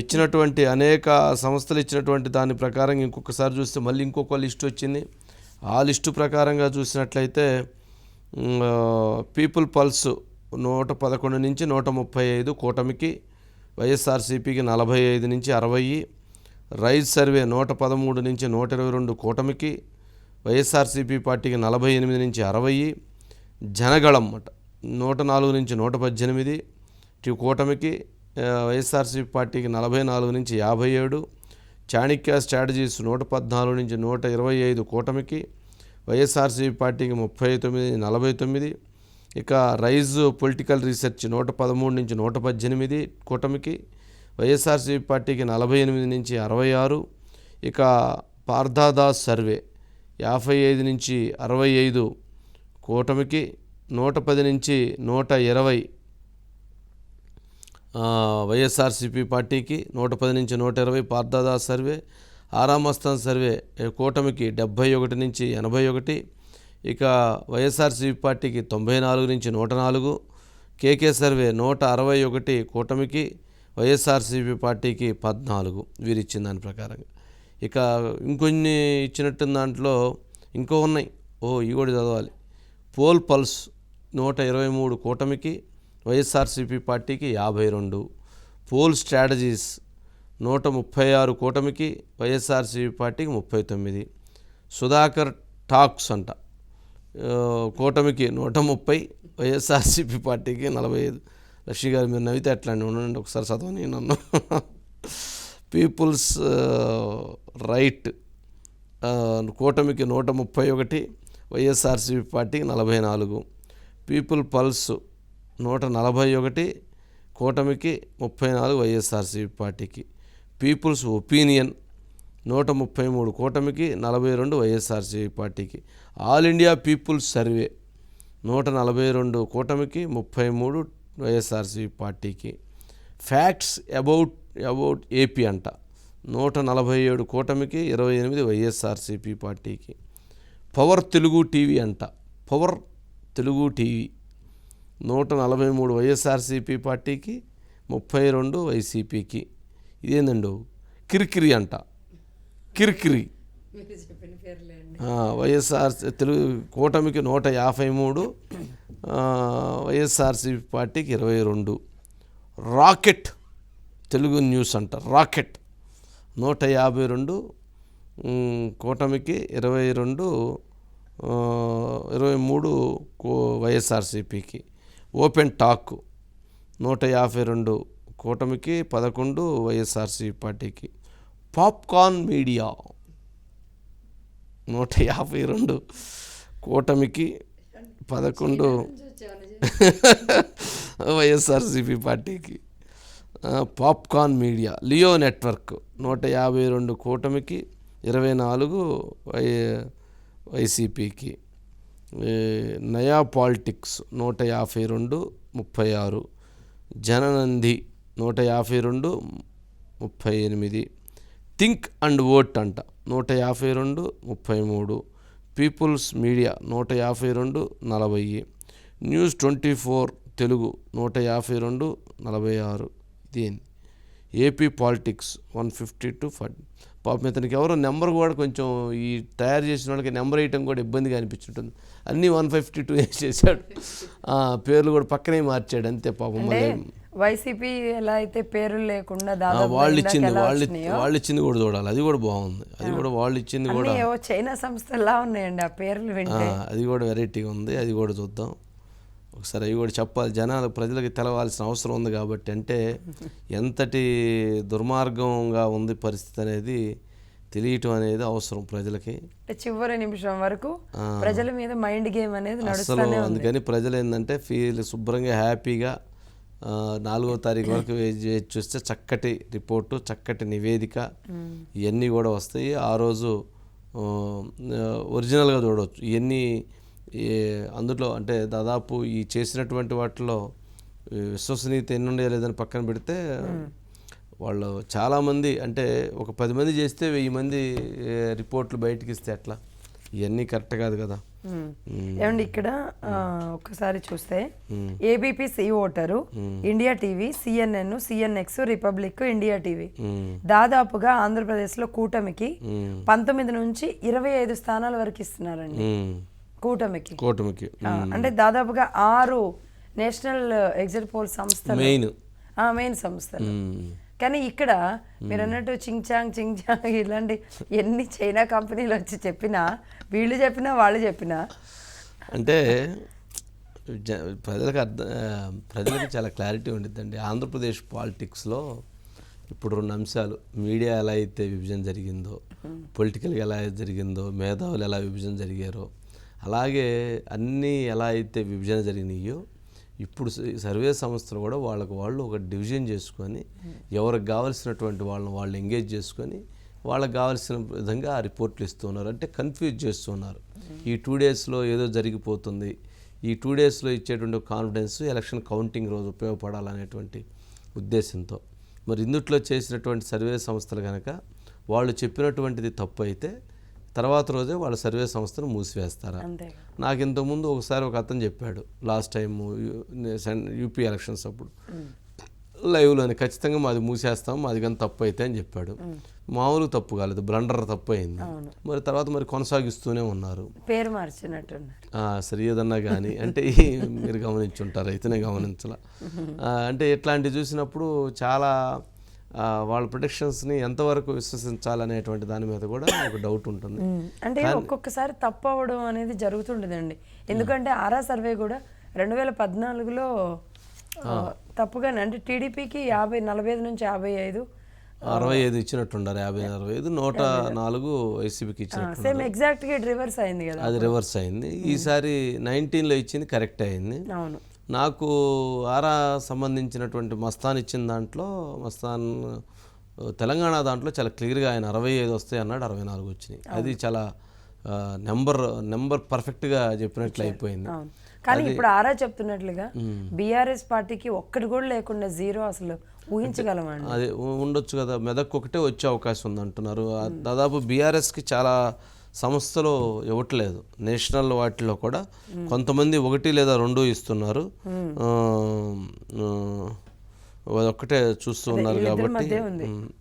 ఇచ్చినటువంటి అనేక సంస్థలు ఇచ్చినటువంటి దాని ప్రకారం ఇంకొకసారి చూస్తే మళ్ళీ ఇంకొక లిస్ట్ వచ్చింది. ఆ లిస్టు ప్రకారంగా చూసినట్లయితే పీపుల్ పల్స్ నూట పదకొండు నుంచి నూట ముప్పై ఐదు కూటమికి వైఎస్ఆర్సీపీకి నలభై ఐదు నుంచి అరవై రైజ్ సర్వే నూట పదమూడు నుంచి నూట ఇరవై రెండు కూటమికి వైఎస్ఆర్సీపీ పార్టీకి నలభై ఎనిమిది నుంచి అరవై జనగళం అన్నమాట నూట నాలుగు నుంచి నూట పద్దెనిమిది కూటమికి వైఎస్ఆర్సీపీ పార్టీకి నలభై నాలుగు నుంచి యాభై ఏడు చాణిక్య స్ట్రాటజీస్ నూట పద్నాలుగు నుంచి నూట ఇరవై ఐదు కూటమికి వైఎస్ఆర్సీపీ పార్టీకి ముప్పై తొమ్మిది నలభై తొమ్మిది ఇక రైజ్ పొలిటికల్ రీసెర్చ్ నూట పదమూడు నుంచి నూట పద్దెనిమిది కూటమికి వైఎస్ఆర్సీపీ పార్టీకి నలభై ఎనిమిది నుంచి అరవై ఆరు ఇక పార్థాదాస్ సర్వే యాభై ఐదు నుంచి అరవై ఐదు కూటమికి నూట పది నుంచి నూట ఇరవై వైఎస్ఆర్సీపీ పార్టీకి నూట పది నుంచి నూట ఇరవై పార్థదాస్ సర్వే ఆరామస్థాన్ సర్వే కూటమికి డెబ్భై ఒకటి నుంచి ఎనభై ఒకటి ఇక వైఎస్ఆర్సీపీ పార్టీకి తొంభై నాలుగు నుంచి నూట నాలుగు కేకే సర్వే నూట అరవై ఒకటి కూటమికి వైఎస్ఆర్సీపీ పార్టీకి పద్నాలుగు వీరు ఇచ్చిన దాని ప్రకారంగా. ఇక ఇంకొన్ని ఇచ్చినట్టు దాంట్లో ఇంకో ఉన్నాయి. ఓ ఇవి కూడా చదవాలి. పోల్ పల్స్ నూట ఇరవై మూడు కూటమికి వైఎస్ఆర్సీపీ పార్టీకి యాభై రెండు. పోల్ స్ట్రాటజీస్ నూట ముప్పై ఆరు కూటమికి వైఎస్ఆర్సీపీ పార్టీకి ముప్పై తొమ్మిది. సుధాకర్ టాక్స్ అంట. కూటమికి నూట ముప్పై వైఎస్ఆర్సీపీ పార్టీకి నలభై ఐదు. లక్ష్మి గారు మీరు నవ్వితే అట్లా ఉండండి ఒకసారి చదవని నన్ను. పీపుల్స్ రైట్ కూటమికి నూట ముప్పై ఒకటి వైఎస్ఆర్సీపీ పార్టీకి నలభై నాలుగు. పీపుల్ పల్స్ నూట నలభై ఒకటి కూటమికి ముప్పై నాలుగు వైఎస్ఆర్సీపీ పార్టీకి. పీపుల్స్ ఒపీనియన్ నూట ముప్పై మూడు కూటమికి నలభై రెండు వైఎస్ఆర్సీపీ పార్టీకి. ఆల్ ఇండియా పీపుల్స్ సర్వే నూట నలభై రెండు కూటమికి ముప్పై మూడు వైఎస్ఆర్సీపీ పార్టీకి. ఫ్యాక్ట్స్ అబౌట్ అబౌట్ ఏపీ అంట. నూట నలభై ఏడు కూటమికి ఇరవై ఎనిమిది వైఎస్ఆర్సీపీ పార్టీకి. పవర్ తెలుగు టీవీ అంట. Power Telugu TV. నూట నలభై మూడు వైఎస్ఆర్సీపీ పార్టీకి ముప్పై రెండు వైసీపీకి. ఇదేందండు? కిరికిరి అంట. కిరికిరి. వైఎస్ఆర్ తెలుగు కూటమికి నూట యాభై మూడు వైఎస్ఆర్సీపీ పార్టీకి ఇరవై రెండు. రాకెట్. తెలుగు న్యూస్ అంట. రాకెట్. నూట యాభై రెండు కూటమికి ఇరవై రెండు ఇరవై మూడు కో వైఎస్ఆర్సీపీకి. ఓపెన్ టాక్ నూట యాభై రెండు కూటమికి పదకొండు వైఎస్ఆర్సీ పార్టీకి. పాప్కార్న్ మీడియా నూట యాభై రెండు కూటమికి పదకొండు వైఎస్ఆర్సీపీ పార్టీకి. పాప్కార్న్ మీడియా లియో నెట్వర్క్ నూట యాభై రెండు కూటమికి ఇరవై నాలుగు వై వైసీపీకి. నయా పాలిటిక్స్ నూట యాభై రెండు ముప్పై ఆరు. జననంది నూట యాభై రెండు ముప్పై ఎనిమిది. థింక్ అండ్ ఓట్ అంట నూట యాభై రెండు ముప్పై మూడు. పీపుల్స్ మీడియా నూట యాభై రెండు నలభై. న్యూస్ ట్వంటీ ఫోర్ తెలుగు నూట యాభై రెండు నలభై ఆరు. ఇది AP politics one fifty two forty. పాపం ఇతనికి ఎవరో నెంబర్ కూడా కొంచెం ఈ తయారు చేసిన వాళ్ళకి నెంబర్ వేయటం కూడా ఇబ్బందిగా అనిపించుంటుంది. అన్నీ వన్ ఫిఫ్టీ టూ చేశాడు ఆ, పేర్లు కూడా పక్కనే మార్చాడు అంతే పాపం మళ్ళీ. వైసీపీ ఎలా అయితే పేర్లు లేకుండా వాళ్ళు ఇచ్చింది వాళ్ళు వాళ్ళు ఇచ్చింది కూడా చూడాలి. అది కూడా బాగుంది. అది కూడా వాళ్ళు ఇచ్చింది కూడా చైనా సంస్థలా ఉన్నాయండి ఆ పేర్లు అది కూడా వెరైటీగా ఉంది. అది కూడా చూద్దాం. ఒకసారి అవి కూడా చెప్పాలి జనాలు ప్రజలకు తెలవాల్సిన అవసరం ఉంది కాబట్టి అంటే ఎంతటి దుర్మార్గంగా ఉంది పరిస్థితి అనేది తెలియటం అనేది అవసరం ప్రజలకి. చివరి నిమిషం వరకు. ప్రజల మీద మైండ్ గేమ్ అనేది అసలు అందుకని ప్రజలు ఏంటంటే ఫీల్ శుభ్రంగా హ్యాపీగా నాలుగో తారీఖు వరకు చూస్తే చక్కటి రిపోర్టు చక్కటి నివేదిక ఇవన్నీ కూడా వస్తాయి. ఆ రోజు ఒరిజినల్గా చూడవచ్చు ఇవన్నీ ఏ- అందులో అంటే దాదాపు ఈ చేసినటువంటి వాటిలో ఈ విశ్వసనీయత ఎన్ని ఉండేది లేదని పక్కన పెడితే వాళ్ళు చాలామంది అంటే ఒక పది మంది చేస్తే వెయ్యి మంది రిపోర్ట్లు బయటకి ఇస్తే ఎట్లా ఇవన్నీ కరెక్ట్ కాదు కదా. ఏమండి ఇక్కడ ఆ, ఒక్కసారి చూస్తే. ABP C voter India TV CNN CNX republic India TV. దాదాపుగా ఆంధ్రప్రదేశ్లో కూటమికి మ్మ్. పంతొమ్మిది నుంచి ఇరవై ఐదు స్థానాల వరకు ఇస్తున్నారండి. కూటమికి. కూటమికి. అంటే దాదాపుగా ఆరు నేషనల్ ఎగ్జిట్ పోల్ సంస్థలు. మెయిన్. ఆ, మెయిన్ సంస్థలు. కానీ ఇక్కడ మీరు అన్నట్టు చింగ్చాంగ్ చింగ్చాంగ్ ఇలాంటి ఎన్ని చైనా కంపెనీలు వచ్చి చెప్పినా వీళ్ళు చెప్పినా వాళ్ళు చెప్పినా. అంటే ప్రజలకు అర్థం ప్రజలకు చాలా క్లారిటీ ఉండిద్దండి. ఆంధ్రప్రదేశ్ పాలిటిక్స్లో ఇప్పుడు రెండు అంశాలు. మీడియా ఎలా అయితే విభజన జరిగిందో పొలిటికల్గా ఎలా జరిగిందో మేధావులు ఎలా విభజన జరిగారో అలాగే అన్నీ ఎలా అయితే విభజన జరిగినాయో ఇప్పుడు సర్వే సంస్థలు కూడా వాళ్ళకు వాళ్ళు ఒక డివిజన్ చేసుకొని ఎవరికి కావాల్సినటువంటి వాళ్ళని వాళ్ళు ఎంగేజ్ చేసుకొని వాళ్ళకి కావాల్సిన విధంగా ఆ రిపోర్ట్లు ఇస్తున్నారు అంటే కన్ఫ్యూజ్ చేస్తున్నారు ఈ టూ డేస్లో ఏదో జరిగిపోతుంది. ఈ టూ డేస్లో ఇచ్చేటువంటి కాన్ఫిడెన్స్ ఎలక్షన్ కౌంటింగ్ రోజు ఉపయోగపడాలనేటువంటి ఉద్దేశంతో. మరి ఇందుట్లో చేసినటువంటి సర్వే సంస్థలు కనుక వాళ్ళు చెప్పినటువంటిది తప్పు అయితే తర్వాత రోజే వాళ్ళ సర్వే సంస్థను మూసివేస్తారా? నాకు ఇంతకుముందు ఒకసారి ఒక అతను చెప్పాడు లాస్ట్ టైం యూపీ ఎలక్షన్స్ అప్పుడు. లైవ్లోని ఖచ్చితంగా మాది మూసేస్తాం మాది కానీ తప్పు అయితే అని చెప్పాడు. మామూలు తప్పు కాలేదు బ్లండర్ తప్పు అయింది. మరి తర్వాత మరి కొనసాగిస్తూనే ఉన్నారు. పేరు మార్చినట్టున్నారు. సరే ఏదన్నా కానీ అంటే మీరు గమనించుంటారు అయితేనే గమనించాల. అంటే ఇట్లాంటివి చూసినప్పుడు చాలా వాళ్ళ ప్రొడిక్షన్స్ని ఎంతవరకు విశ్వసించాలనేటువంటి దాని మీద కూడా ఒక డౌట్ ఉంటుంది. అంటే ఒక్కొక్కసారి తప్పు అవ్వడం అనేది జరుగుతుండదండి. ఎందుకంటే ఆరా సర్వే కూడా రెండు వేల పద్నాలుగులో తప్పుగానే అంటే టీడీపీకి యాభై నలభై ఐదు నుంచి యాభై ఐదు అరవై ఐదు ఇచ్చినట్టుండారు యాభై అరవై ఐదు నూట నాలుగు వైసీపీకి ఇచ్చినట్టు సేమ్ ఎగ్జాక్ట్గా రివర్స్ అయింది కదా అది రివర్స్ అయింది. ఈసారి నైన్టీన్లో ఇచ్చింది కరెక్ట్ అయింది. అవును. నాకు ఆరా సంబంధించినటువంటి మస్తాన్ ఇచ్చిన దాంట్లో మస్తాన్ తెలంగాణ దాంట్లో చాలా క్లియర్గా ఆయన అరవై ఐదు వస్తాయి అన్నాడు అరవై నాలుగు వచ్చినాయి. అది చాలా నెంబర్ నెంబర్ పర్ఫెక్ట్గా చెప్పినట్లు అయిపోయింది. కానీ ఇప్పుడు ఆరా చెప్తున్నట్లుగా బీఆర్ఎస్ పార్టీకి ఒక్కటి కూడా లేకుండా జీరో అసలు ఊహించగలమండి. అది ఉండొచ్చు కదా. మెదక్ ఒకటే వచ్చే అవకాశం ఉంది అంటున్నారు. దాదాపు బీఆర్ఎస్కి చాలా సంస్థలు ఇవ్వట్లేదు. నేషనల్ వాటిలో కూడా కొంతమంది ఒకటి లేదా రెండు ఇస్తున్నారు. అదొక్కటే చూస్తూ ఉన్నారు కాబట్టి